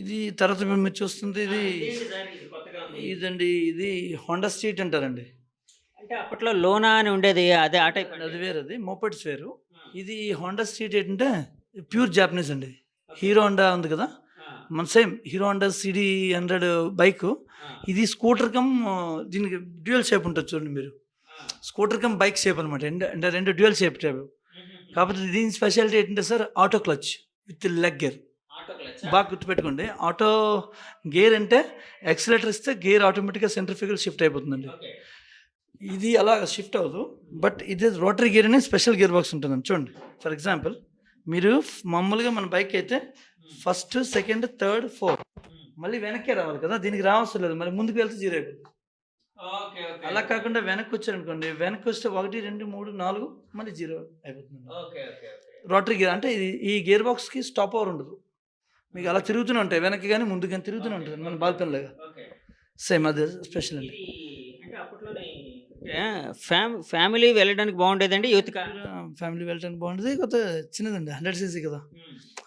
ఇది తర్వాత మీరు చూస్తుంది ఇది ఇదండి ఇది హోండా స్ట్రీట్ అంటారండి. అంటే అప్పట్లో లోనా అని ఉండేది అదే ఆ టైప్ అది వేరేది మోపెడ్స్ వేరు. ఇది హోండా స్ట్రీట్ ఏంటంటే ప్యూర్ జాపనీస్ అండి. హీరో హోండా ఉంది కదా? మన same Hero Honda CD hundred bike. ఇది స్కూటర్ కమ్ దీనికి డ్యూయల్ షేప్ ఉంటుంది చూడండి మీరు. స్కూటర్ కమ్ బైక్ షేప్ అనమాట అంటే రెండు డ్యూయల్ షేప్ టైప్. కాకపోతే దీని స్పెషాలిటీ ఏంటంటే sir auto clutch with leg gear. బాగా గుర్తుపెట్టుకోండి. ఆటో గేర్ అంటే యాక్సిలేటర్ ఇస్తే గేర్ ఆటోమేటిక్గా సెంట్రిఫికల్ షిఫ్ట్ అయిపోతుందండి. ఇది అలా షిఫ్ట్ అవ్వదు. బట్ ఇది రోటరీ గేర్ అనే స్పెషల్ గేర్ బాక్స్ ఉంటుందండి. చూడండి. ఫర్ ఎగ్జాంపుల్ మీరు మామూలుగా మన బైక్ అయితే ఫస్ట్ సెకండ్ థర్డ్ ఫోర్త్ మళ్ళీ వెనక్కే రావాలి కదా? దీనికి రావసరం లేదు మరి ముందుకు వెళ్తే జీరో అయిపోతుంది. అలా కాకుండా వెనక్కి వచ్చారనుకోండి. వెనక్కి వస్తే ఒకటి రెండు మూడు నాలుగు మళ్ళీ జీరో అయిపోతుంది రోటరీ గేర్ అంటే ఇది ఈ గేర్ బాక్స్కి స్టాప్ ఓవర్ ఉండదు. మీకు అలా తిరుగుతూనే ఉంటాయి. వెనక్కి కానీ ముందుకు కానీ తిరుగుతూనే ఉంటుంది మన బాల్కన్ లాగా. సేమ్ అదే స్పెషల్ అండి ఫ్యామ్ ఫ్యామిలీ వెళ్ళడానికి బాగుండేదండి? యూత్ ఫ్యామిలీ వెళ్ళడానికి బాగుంటుంది కొత్త చిన్నదండి హండ్రెడ్ సీసీ కదా.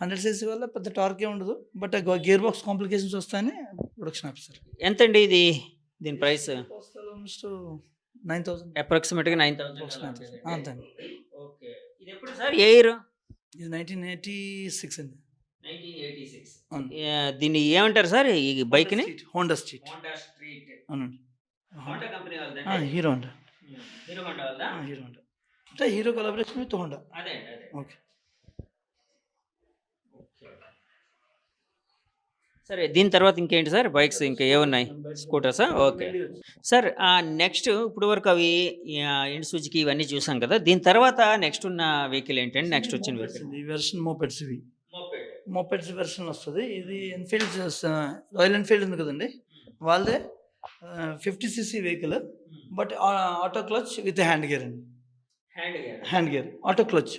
హండ్రెడ్ సీసీ వల్ల పెద్ద టార్కే ఉండదు. బట్ గేర్ బాక్స్ కాంప్లికేషన్స్ వస్తాయని ప్రొడక్షన్ ఆఫీసర్ ఎంతండి ఇది? దీని ప్రైస్? ఆల్మోస్ట్ నైన్ థౌసండ్ అప్రాక్సిమేట్గా నైన్ అంతే అండి. ఓకే. ఇది ఎప్పుడు సార్? ఏ ఇయర్? ఇది నైన్టీన్ ఎయిటీ సిక్స్ అండి. దీన్ని ఏమంటారు సార్? ఈ బైక్ని? హోండా స్ట్రీట్ హోండా స్ట్రీట్ అవునండి. హీరో హోండా హీరో హోండా అంటే Hero collaboration with Honda okay. సరే దీని తర్వాత ఇంకేంటి సార్? బైక్స్ ఇంకా ఏమున్నాయి? స్కూటర్సా? ఓకే. సార్ నెక్స్ట్ ఇప్పుడు వరకు అవి ఇండ్ సుజుకి ఇవన్నీ చూసాం కదా. దీని తర్వాత నెక్స్ట్ ఉన్న వెహికల్ ఏంటండి? నెక్స్ట్ వచ్చిన వెహికల్. వెర్షన్ మోపెడ్స్ ఇవి. మోపెడ్స్ వెర్షన్ వస్తుంది. ఇది ఎన్ఫీల్డ్ రాయల్ ఎన్ఫీల్డ్ ఉంది కదండి. వాళ్ళదే fifty CC vehicle but auto clutch with hand gear అండి. Hand hand gear auto clutch.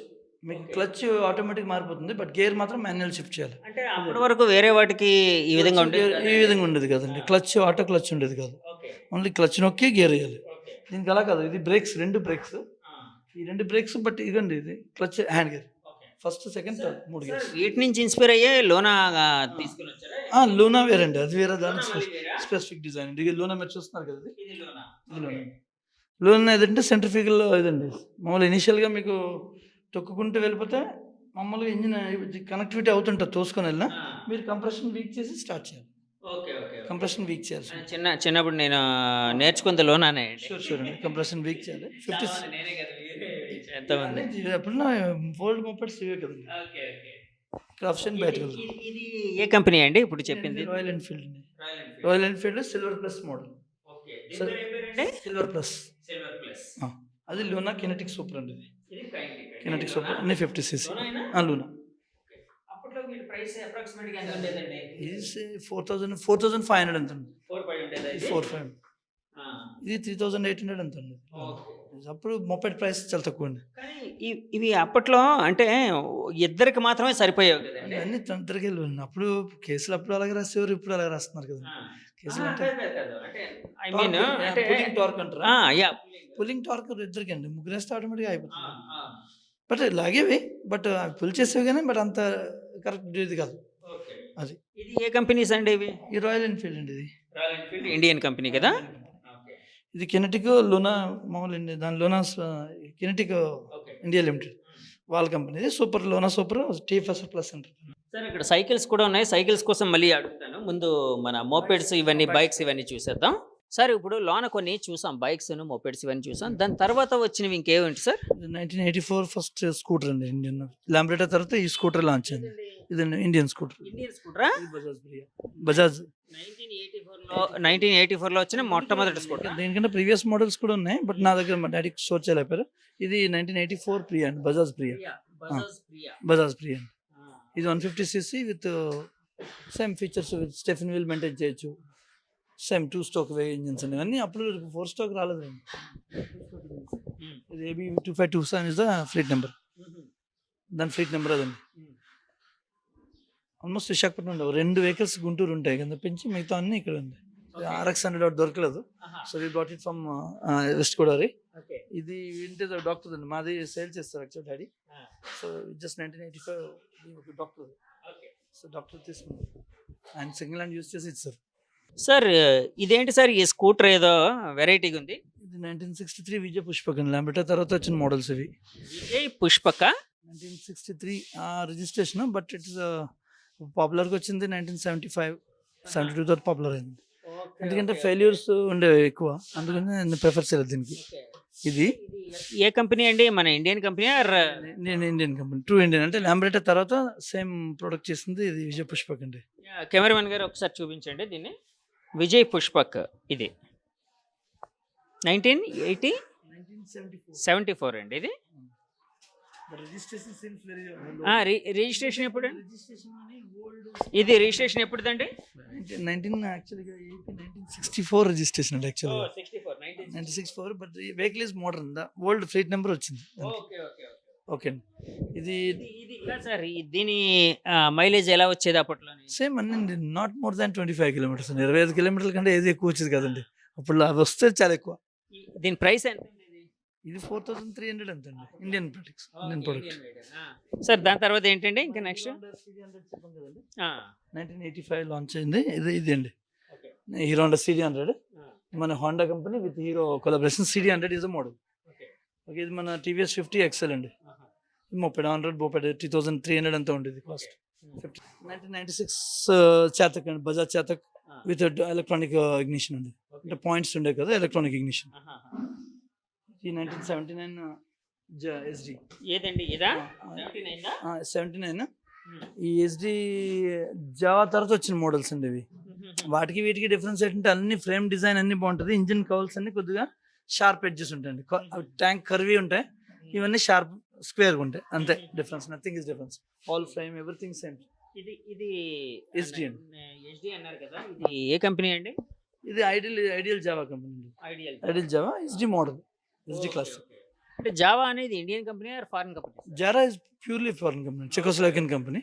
మీకు. క్లచ్ ఆటోమేటిక్ మారిపోతుంది బట్ గేర్ మాత్రం మాన్యువల్ షిఫ్ట్ చేయాలి. అంటే అప్పటి వరకు వేరే వాటికి ఈ విధంగా ఉండేది ఈ విధంగా ఉండేది కదండి. క్లచ్ ఆటో క్లచ్ ఉండేది కాదు. ఓకే. ఓన్లీ క్లచ్ నొక్కి గేర్ వేయాలి. ఓకే. దీనికి అలా కాదు ఇది బ్రేక్స్ రెండు బ్రేక్స్. ఈ రెండు బ్రేక్స్ బట్ ఇదండి ఇది clutch hand gear. First second third మూడు గేర్స్ వీటి నుంచి ఇన్స్పైర్ అయ్యే లోనా తీసుకుని వచ్చారా లూనా వేర్ అండి. అది వేరే లోనా వేరా? స్పెసిఫిక్ డిజైన్ ఇది లూనా మీరు చూస్తున్నారు కదా ఇది లోనా? లూనా. లూనా ఏదంటే సెంట్రిఫికల్ ఇదండి. మామూలు ఇనిషియల్గా మీకు తొక్కుకుంటూ వెళ్ళిపోతే మామూలుగా ఇంజిన్ కనెక్టివిటీ అవుతుంటుంది తోసుకొని వెళ్ళినా మీరు కంప్రెషన్ వీక్ చేసి స్టార్ట్ చేయాలి. కంప్రెషన్ వీక్ చేయాలి చిన్న చిన్నప్పుడు నేను నేర్చుకుంది లోనానే షూర్ షూర్ అండి. కంప్రెషన్ వీక్ చేయాలి. ఫిఫ్టీ ఎంతమంది ఎప్పుడన్నా ఓల్డ్ మొపెట్స్ ఇవే కదండి క్రాప్షన్ బయటకు ఇది- ఇది ఏ కంపెనీ అండి ఇప్పుడు చెప్పింది? Royal Enfield Royal Enfield silver plus model silver plus అది లూనా కినెటిక్ సూపర్ అండి ఇది. కినెటిక్ సూపర్ అన్ని fifty CC Luna four thousand four thousand five hundred ఎంత ఫోర్ ఫైవ్ ఇది త్రీ థౌసండ్ ఎయిట్ హండ్రెడ్ ఎంత అప్పుడు మొపెట్ ప్రైస్ చాలా తక్కువ అండి ఇ- ఇవి అప్పట్లో అంటే ఇద్దరికి మాత్రమే సరిపోయేవి కదండి. అన్ని తంత్రికి వెళ్ళి అప్పుడు కేసులు అప్పుడు అలాగే రాసేవారు ఇప్పుడు అలాగే రాస్తున్నారు కదా కేసులు అంటే ఐ మీన్ అంటే పులింగ్ టార్క్ అంటారా? పులింగ్ టార్క్ ఇద్దరికి అండి. ముగ్గురు వేస్తే ఆటోమేటిక్గా అయిపోతుంది. బట్ లాగేవి బట్ పుల్ చేసేవి కానీ బట్ అంత కరెక్ట్ ఇది కాదు. అది. ఇది ఏ కంపెనీస్ అండి ఇవి? ఈ రాయల్ ఎన్ఫీల్డ్ అండి ఇది. ఇండియన్ కంపెనీ కదా? ఇది కినెటిక్ లూనా మామూలు ఇండియా దాని లూనా కినెటిక్ ఇండియా లిమిటెడ్. వాళ్ళ company super Luna super TFS plus అంటారు సార్ ఇక్కడ సైకిల్స్ కూడా ఉన్నాయి. సైకిల్స్ కోసం మళ్ళీ అడుగుతాను. ముందు మన మోపెడ్స్ ఇవన్నీ బైక్స్ ఇవన్నీ చూసేద్దాం. సార్ ఇప్పుడు లోన కొన్ని చూసాం. బైక్స్ మోపెడ్స్ ఇవన్నీ చూసాం. దాని తర్వాత వచ్చినవి ఇంకేమిటి sir? Nineteen eighty four first scooter అండి. ఇండియన్ లాంబ్రేటా తర్వాత ఈ స్కూటర్ లాంచ్ అయింది. ఇది ఇండియన్ స్కూటర్. ఇండియన్ స్కూటరా? బజాజ్ బజాజ్ నైన్టీన్ ఎయిటీ ఫోర్లో వచ్చిన మొట్టమొదటి స్కూటర్ దీనికంటే ప్రీవియస్ మోడల్స్ కూడా ఉన్నాయి బట్ నా దగ్గర మా డాడీకి స్టోర్ చేయలేపారు ఇది నైన్టీన్ ఎయిటీ ఫోర్ ప్రియా అండి బజాజ్ ప్రియా బజాజ్ ప్రియా. ఇది one fifty CC with same features with stepney wheel maintain చేయొచ్చు. Same two stroke way engines అండి. అన్నీ అప్పుడు ఫోర్ స్టోక్ రాలేదండి. ఇది AB two five two seven is the fleet number. దాని ఫ్లీట్ నెంబర్ అదండి. ఆల్మోస్ట్ విశాఖపట్నం ఉండవు. రెండు వెహికల్స్ గుంటూరు ఉంటాయి. కింద పెంచి మిగతా అన్ని ఇక్కడ ఉంది ఆర్ఎక్స్ హండ్రెడ్ ఒకటి దొరకలేదు. So we bought it from west Godavari ఇది ఇంటి డాక్టర్ అండి మాది సేల్ చేస్తారు actual daddy so just nineteen eighty five doctor so doctor తీసుకున్నాం ఆయన సింగిల్ హ్యాండ్ యూస్ చేసి ఇచ్చారు. సార్ ఇదేంటి సార్ ఈ స్కూటర్ ఏదో వెరైటీగా ఉంది. ఇది nineteen sixty three Vijaya Pushpakam. Lambretta తర్వాత వచ్చిన మోడల్స్ ఇవి. Vijay Pushpak? Nineteen sixty three registration but it's పాపులర్గా వచ్చింది nineteen seventy five. Seventy two తర్వాత పాపులర్ అయింది ఎందుకంటే ఫెయిల్యూర్స్ ఉండేవి ఎక్కువ. అందుకని నేను ప్రిఫర్ చేయలేదు దీనికి. ఇది. ఏ కంపెనీ అండి? మన ఇండియన్ కంపెనీ నేను ఇండియన్ కంపెనీ. True Indian. అంటే లాంబరేటర్ తర్వాత సేమ్ ప్రొడక్ట్ చేసింది ఇది విజయ పుష్పక్ అండి. కెమెరామెన్ గారు ఒకసారి చూపించండి దీన్ని. విజయ్ పుష్పక్ ఇది. Nineteen eighty? సెవెంటీ ఫోర్ అండి ఇది. రిజిస్ట్రేషన్ ఎప్పుడు? ఇది రిజిస్ట్రేషన్ ఎప్పుడుదండి? నైన్టీన్ యాక్చువల్గా నైన్టీన్ సిక్స్టీ ఫోర్ రిజిస్ట్రేషన్ అండి యాక్చువల్గా ninety six four but vehicle is modern the old flight number వచ్చింది. ఓకే అండి. ఇది సార్ దీని మైలేజ్ ఎలా వచ్చేది అప్పట్లో సేమ్ అండి not more than twenty five kilometres అండి. ఇరవై ఐదు కిలోమీటర్ల కంటే ఏది ఎక్కువ వచ్చేది కదండి. అప్పుడు అవి వస్తే చాలా ఎక్కువ. దీని ప్రైస్ ఎంత? ఇది? ఫోర్ థౌసండ్ త్రీ హండ్రెడ్ అంత అండి Indian products Indian product sir దాని తర్వాత ఏంటండి? ఇంకా next nineteen eighty five launch అయింది. ఇది ఇది అండి. హీరో హండ్రెడ్ సిడి హండ్రెడ్ మన Honda company with Hero collaboration CD hundred is a model okay. ఇది మన టీవీఎస్ ఫిఫ్టీ ఎక్సెల్ అండి. ముప్పై హండ్రెడ్ ముప్పై టూ థౌసండ్ త్రీ హండ్రెడ్ అంతా ఉండేది cost fifty nineteen ninety six Chetak అండి. Bajaj Chetak with electronic ignition అండి. అంటే పాయింట్స్ ఉండే కదా electronic ignition nineteen seventy nine SD ఏదండి? ఇదా 79 దా? Seventy nine. ఈ ఎస్డి జావా తర్వాత వచ్చిన మోడల్స్ అండి ఇవి. వాటికి వీటికి డిఫరెన్స్ ఏంటంటే అన్ని ఫ్రేమ్ డిజైన్ అన్ని బాగుంటుంది. ఇంజిన్ కౌల్స్ అన్ని కొద్దిగా షార్ప్ ఎడ్జెస్ ఉంటాయండి. ట్యాంక్ కర్వీ ఉంటాయి. ఇవన్నీ షార్ప్ స్క్వేర్గా ఉంటాయి. అంతే difference. Nothing is difference. All frame everything same. ఇది ఇది అండి. ఎస్డి అన్నారు కదా. ఇది ఏ కంపెనీ అండి? ఇది Ideal Ideal Jawa company Ideal Ideal Jawa. SD model. SD class అంటే జావా అనేది Indian company or foreign company Jawa is purely foreign company Czechoslovakian company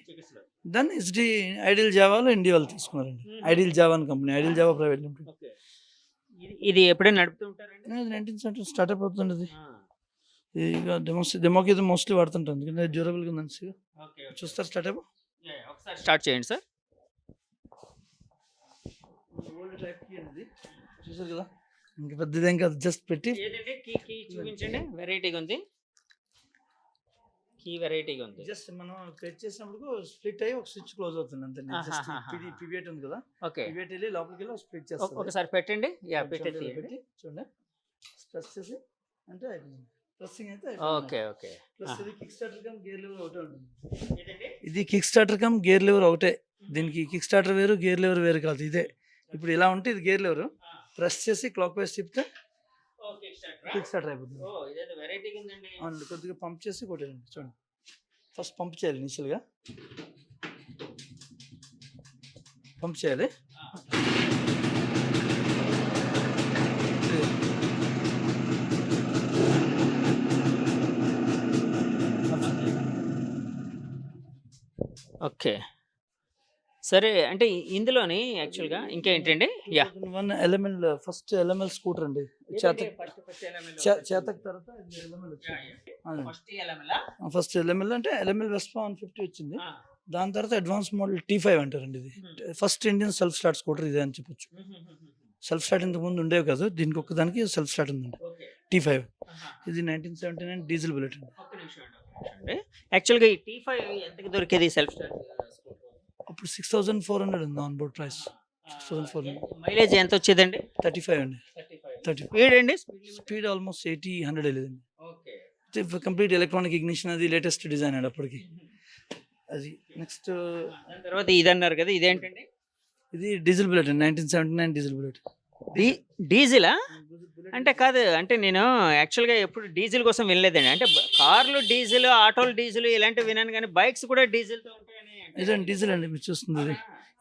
దాన్ని ఎస్డి ఐడియల్ జావాలో ఇండియా వాళ్ళు తీసుకున్నారండి. ఐడియల్ జావా అని company Ideal Jawa private limited ఇది ఎప్పుడైనా నడుపుతూ ఉంటారండి? నైన్టీన్ సెవెంటీ స్టార్ట్అప్ ఇది ఇక డెమోస్ డెమోకి ఇది మోస్ట్లీ వాడుతుంటాను ఎందుకంటే డ్యూరబుల్గా ఉంది మంచిగా చూస్తారు స్టార్ట్అప్ ఒకసారి స్టార్ట్ చేయండి సార్ ఓల్డ్ టైప్ కీ అనేది. చూసారు కదా? ఇంకా పెద్దదేం కాదు జస్ట్ పెట్టి ఏదండి కీ కీ చూపించండి. వెరైటీగా ఉంది. కీ వెరైటీగా ఉంది. జస్ట్ మనం ప్రెస్ చేసినప్పుడు స్ప్లిట్ అయ్యి ఒక స్విచ్ క్లోజ్ అవుతుంది అంతే. జస్ట్. పిడి పివియట్ ఉంది కదా. ఓకే. పివియట్ వెళ్ళి లోపలికి వెళ్ళి స్ప్లిట్ చేస్తుంది. ఒకసారి పెట్టండి. యా ఇలా పెట్టి చూడండి. ప్రెస్ చేసి అంటే ప్రెస్సింగ్ అయితే ఓకే ఓకే. ప్లస్ ఇది kick starter come gear lever ఒకటే ఉంటుంది. ఇది kick starter come gear lever ఒకటే. దీనికి కిక్ స్టార్టర్ వేరు గేర్ లివర్ వేరు కాదు ఇదే. ఇప్పుడు ఇలా ఉంటే ఇది గేర్ లివర్ ప్రెస్ చేసి క్లాక్ వైజ్ తిప్పితే ఓకే స్టార్ట్ అయిపోతుంది. అవును కొద్దిగా పంప్ చేసి కొట్టేయండి చూడండి. ఫస్ట్ పంప్ చేయాలి ఇనిషియల్గా. పంప్ చేయాలి. ఓకే. సరే అంటే ఇందులోని యాక్చువల్గా ఇంకేంటండి yeah. One LML first LML scooter అండి. చేతక్ చే- చేతక్ తర్వాత ఫస్ట్ ఎల్ఎంఎల్ అంటే ఎల్ఎంఎల్ వెస్పా వన్ ఫిఫ్టీ వచ్చింది. దాని తర్వాత అడ్వాన్స్ మోడల్ టీ ఫైవ్ అంటారండి ఇది. First Indian self start scooter ఇదే అని చెప్పొచ్చు. సెల్ఫ్ స్టార్ట్ ఇంతకు ముందు ఉండేవి కాదు. దీనికి ఒక్కదానికి సెల్ఫ్ స్టార్ట్ ఉందండి. T five. ఇది nineteen seventy nine diesel bullet అండి. యాక్చువల్గా ఈ టీ ఫైవ్ ఎంతకి దొరికేది సెల్ఫ్ స్టార్ట్ అప్పుడు సిక్స్ థౌసండ్ ఫోర్ హండ్రెడ్ ఉంది on board price six thousand four hundred. Mileage ఎంత వచ్చేదండి? థర్టీ ఫైవ్ అండి. థర్టీ స్పీడ్ అండి స్పీడ్ ఆల్మోస్ట్ ఎయిటీ హండ్రెడ్ వెళ్ళేదండి కంప్లీట్ ఎలక్ట్రానిక్ ఇగ్నిషన్ అది లేటెస్ట్ డిజైన్ అండి అప్పటికి. అది నెక్స్ట్ తర్వాత ఇది అన్నారు కదా ఇదేంటండి? ఇది డీజిల్ బుల్లెట్ అండి nineteen seventy nine diesel bullet. D డీజిలా? అంటే కాదు అంటే నేను యాక్చువల్గా ఎప్పుడు డీజిల్ కోసం వెళ్ళలేదండి అంటే కార్లు డీజిల్ ఆటోలు డీజిల్ ఇలాంటివి విన్నాను కానీ బైక్స్ కూడా డీజిల్తో ఇదండి డీజిల్ అండి మీరు చూస్తుంది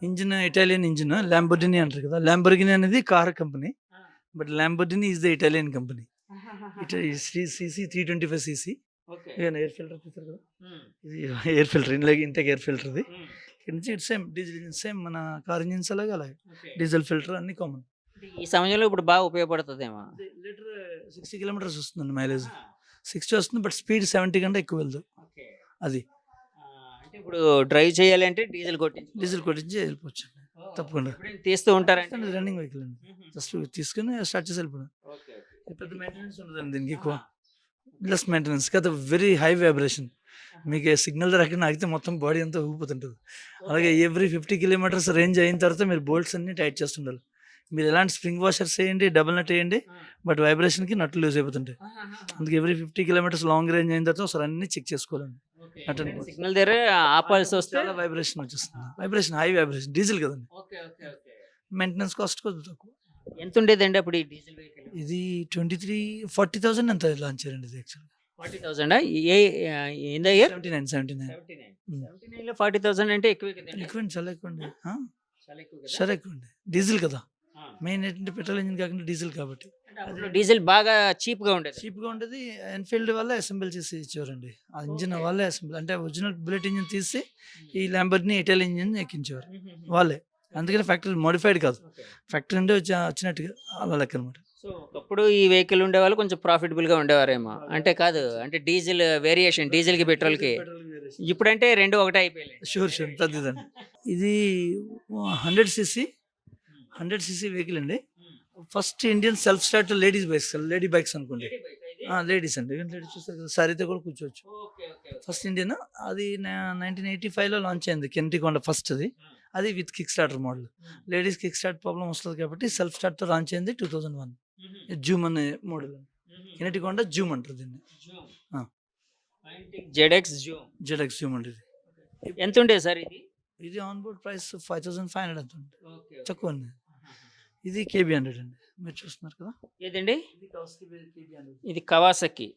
ఇంజిన్ ఇటాలియన్ ఇంజిన్ ల్యాంబోర్గిని అంటారు కదా. ల్యాంబోర్గిని అనేది car company. But Lamborghini is the Italian company. It cc three twenty five cc. Air filter చూస్తారు కదా. ఇది ఎయిర్ ఫిల్టర్ ఇంట్లో ఇంటెక్ ఎయిర్ ఫిల్టర్ ఇది. ఇక్కడ నుంచి ఇటు సేమ్ డీజిల్ ఇంజిన్ సేమ్ మన కార్ ఇంజిన్స్ అలాగే అలాగే. డీజిల్ ఫిల్టర్ అన్ని కామన్. ఈ సమయంలో ఇప్పుడు బాగా ఉపయోగపడుతుందేమో? లీటర్ సిక్స్టీ కిలోమీటర్స్ వస్తుందండి మైలేజ్. సిక్స్టీ వస్తుంది బట్ స్పీడ్ సెవెంటీ కంటే ఎక్కువ వెళ్దు. అది. ఇప్పుడు డ్రైవ్ చేయాలంటే డీజిల్ కొట్టించి డీజిల్ కొట్టించి వెళ్ళిపోవచ్చు తప్పకుండా. తీస్తూ ఉంటారండి? రన్నింగ్ వెహికల్ అండి. జస్ట్ తీసుకుని స్టార్ట్ చేసి వెళ్ళిపోయాను పెద్ద మెయింటెనెన్స్ ఉండదండి దీనికి ఎక్కువ. ప్లస్ మెయింటెనెన్స్ కదా వెరీ హై వైబ్రేషన్ మీకు సిగ్నల్ దగ్గర ఆగితే మొత్తం బాడీ అంతా ఊగిపోతుంటుంది. అలాగే ఎవ్రీ ఫిఫ్టీ కిలోమీటర్స్ రేంజ్ అయిన తర్వాత మీరు బోల్ట్స్ అన్ని టైట్ చేస్తుండాలి. మీరు ఎలాంటి స్ప్రింగ్ వాషర్స్ వేయండి డబుల్ నట్ వేయండి బట్ వైబ్రేషన్కి నట్లు లూజ్ అయిపోతుంటాయి. అందుకే every fifty kilometres long range అయిన తర్వాత ఒకసారి అన్ని చెక్ చేసుకోవాలండి. అటెండ్ సిగ్నల్ దగ్గర ఆపాల్సి వస్తే వైబ్రేషన్ వచ్చేస్తుంది. వైబ్రేషన్ హై వైబ్రేషన్ డీజిల్ కదండి. మెయింటెనెన్స్ కాస్ట్ కొద్దిగా తక్కువ. ఎంత ఉండేదండి అప్పుడు ఈ డీజిల్ వెహికల్ ఇది ట్వంటీ త్రీ ఫార్టీ థౌసండ్ ఎంత లాంచ్ చేయండి ఇది యాక్చువల్గా ఫార్టీ థౌసండ్ ఏ ఎంత year seventy nine seventy nine seventy నైన్లో ఫార్టీ థౌసండ్ అంటే ఎక్కువ ఎక్కువ చాలా ఎక్కువ అండి? చాలా ఎక్కువ కదా? చాలా ఎక్కువ అండి డీజిల్ కదా. మెయిన్ ఏంటంటే పెట్రోల్ ఇంజిన్ కాకుండా డీజిల్ కాబట్టి. అప్పుడు డీజిల్ బాగా చీప్గా ఉండేది. చీప్గా ఉండేది. ఎన్ఫీల్డ్ వల్ల అసెంబుల్ చేసి ఇచ్చేవారండి. ఆ ఇంజిన్ వాళ్ళే అసెంబుల్ అంటే ఒరిజినల్ బుల్లెట్ ఇంజిన్ తీసి ఈ ల్యాంబర్ని ఇటాలియన్ ఇంజిన్ ఎక్కించేవారు. వాళ్ళే. అందుకని ఫ్యాక్టరీ మోడిఫైడ్ కాదు. ఫ్యాక్టరీ నుండి వచ్చి వచ్చినట్టుగా అలా లెక్క అనమాట సో ఒకప్పుడు ఈ వెహికల్ ఉండేవాళ్ళు కొంచెం ప్రాఫిటబుల్గా ఉండేవారేమో అంటే కాదు అంటే డీజిల్ వేరియేషన్ డీజిల్కి పెట్రోల్కి ఇప్పుడంటే రెండు ఒకటే అయిపోయాయి షూర్ షూర్. పెద్దదండి. ఇది hundred cc hundred cc vehicle అండి. First Indian self start ladies bikes lady bikes అనుకోండి. లేడీస్ అండి. లేడీస్ చూస్తారు కదా సారీతో కూడా కూర్చోవచ్చు. ఫస్ట్ ఇండియన్ అది నైన్టీన్ ఎయిటీ ఫైవ్లో లాంచ్ అయింది కెంటికొండ ఫస్ట్ అది. అది with kick starter model ladies kick start problem వస్తుంది కాబట్టి సెల్ఫ్ స్టార్ట్తో లాంచ్ అయింది టూ థౌజండ్ వన్ జూమ్ అనే మోడల్ కెనటికొండ జూమ్ అంటారు దీన్ని. ఆ. జెడ్ఎక్స్ జూమ్ జెడెక్స్ జూమ్ అంటే ఎంత ఉండేది సార్ ఇది? ఇది on board price five thousand five hundred అంత తక్కువ అండి ఇది కేబీ హండ్రెడ్ అండి. మీరు చూస్తున్నారు కదా. ఏదండి? ఇది కవాసకి.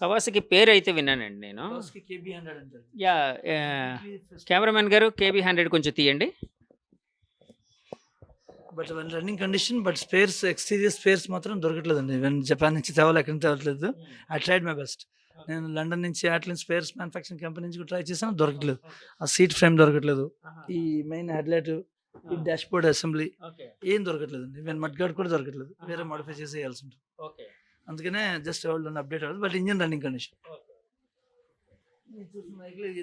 కవాసకి పేరు అయితే విన్నానండి నేను. కేబీ హండ్రెడ్ యా కెమెరామెన్ గారు కేబీ హండ్రెడ్ కొంచెం తీయండి. But one running condition but spares exterior spares మాత్రం దొరకట్లేదండి. వెన్ జపాన్ నుంచి తేవాలి ఎక్కడి నుంచి తేవట్లేదు. ఐ ట్రైడ్ మై బెస్ట్ నేను లండన్ నుంచి అట్లా స్పేర్స్ మ్యానుఫ్యాక్చరింగ్ కంపెనీ నుంచి ట్రై చేశాను దొరకట్లేదు. ఆ సీట్ ఫ్రేమ్ దొరకట్లేదు. ఈ మెయిన్ హెడ్లైట్ ఈ డాష్ బోర్డ్ అసెంబ్లీ ఏం దొరకట్లేదండి. ఈవెన్ మడ్ గార్డ్ కూడా దొరకట్లేదు. వేరే మోడిఫై చేసి వేయాల్సి ఉంటుంది అందుకనే జస్ట్ వాళ్ళు అప్డేట్ అవ్వదు బట్ ఇంజిన్ రన్నింగ్ కండిషన్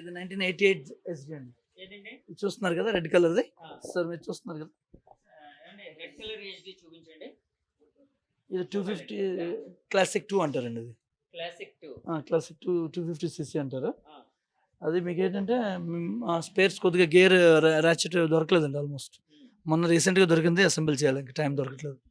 ఇది నైన్టీన్ ఎయిటీ ఎయిట్ ఎస్డి అండి. ఇది చూస్తున్నారు కదా రెడ్ కలర్ది సార్ మీరు చూస్తున్నారు కదా. ఇది టూ ఫిఫ్టీ క్లాసిక్ టూ అంటారండి ఇది. Classic two classic two two fifty cc అంటారు. అది మీకు ఏంటంటే స్పేర్స్ కొద్దిగా గేర్ ర్యాచెట్ దొరకలేదండి ఆల్మోస్ట్. మొన్న రీసెంట్గా దొరికింది అసెంబ్లీ చేయాలి ఇంకా టైం దొరకట్లేదు.